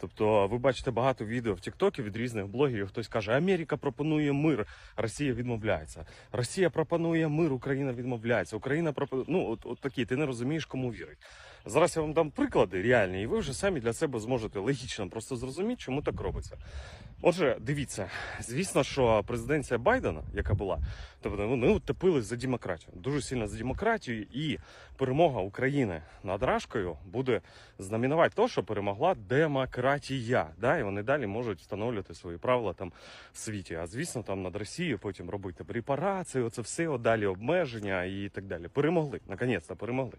Тобто, ви бачите багато відео в Тіктокі від різних блогерів. Хтось каже, Америка пропонує мир, Росія відмовляється. Росія пропонує мир, Україна відмовляється. Україна пропонує. Ну, от, от такі, ти не розумієш, кому вірить. Зараз я вам дам приклади реальні, і ви вже самі для себе зможете логічно просто зрозуміти, чому так робиться. Отже, дивіться, звісно, що президенція Байдена, яка була, тобто вони утопились за демократію, дуже сильно за демократію, і перемога України над Рашкою буде знаменувати те, що перемогла демократія. Да? І вони далі можуть встановлювати свої правила там в світі. А звісно, там над Росією потім робити репарації, оце все далі обмеження і так далі. Перемогли, наконець-то перемогли.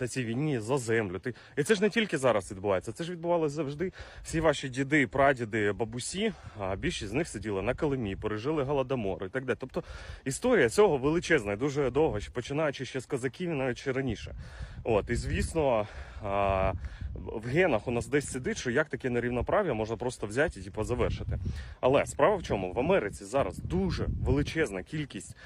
на цій війні за землю. І це ж не тільки зараз відбувається, це ж відбувалося завжди. Всі ваші діди, прадіди, бабусі, а більшість з них сиділи на Калимі, пережили голодомор і так далі. Тобто історія цього величезна, і дуже довго, починаючи ще з козаків, навіть ще раніше. От, і звісно, в генах у нас десь сидить, що як таке нерівноправ'я можна просто взяти і типу, завершити. Але справа в чому? В Америці зараз дуже величезна кількість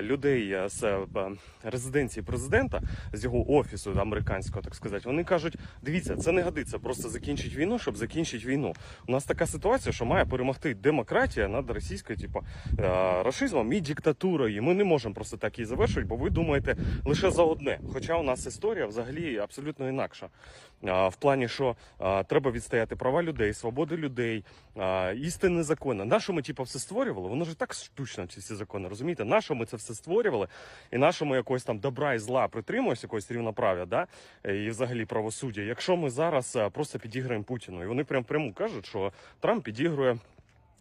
людей з а, резиденції президента, з його офісу американського, так сказати, вони кажуть: дивіться, це не годиться просто закінчити війну, щоб закінчити війну. У нас така ситуація, що має перемогти демократія над російською, типу, е, рашизмом і диктатурою. Ми не можемо просто так її завершити, бо ви думаєте лише за одне. Хоча у нас історія взагалі абсолютно інакша. В плані, що треба відстояти права людей, свободи людей, а, істинні закони. Нащо ми типу, все створювали? Воно ж так штучно, ці всі закони, розумієте? Нащо ми це все створювали? І нащо ми якогось там добра і зла притримуємося, якогось рівноправ'я, да? і взагалі правосуддя, якщо ми зараз просто підіграємо Путіну. І вони прям прямо кажуть, що Трамп підігрує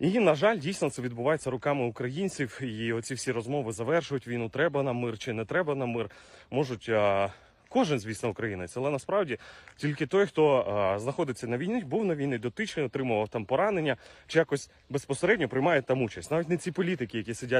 І, на жаль, дійсно це відбувається руками українців. І оці всі розмови завершують війну. Треба нам мир чи не треба нам мир. Можуть а, кожен, звісно, українець, але насправді тільки той, хто а, знаходиться на війні, був на війні дотичний, отримував там поранення, чи якось безпосередньо приймає там участь. Навіть не ці політики, які сидять.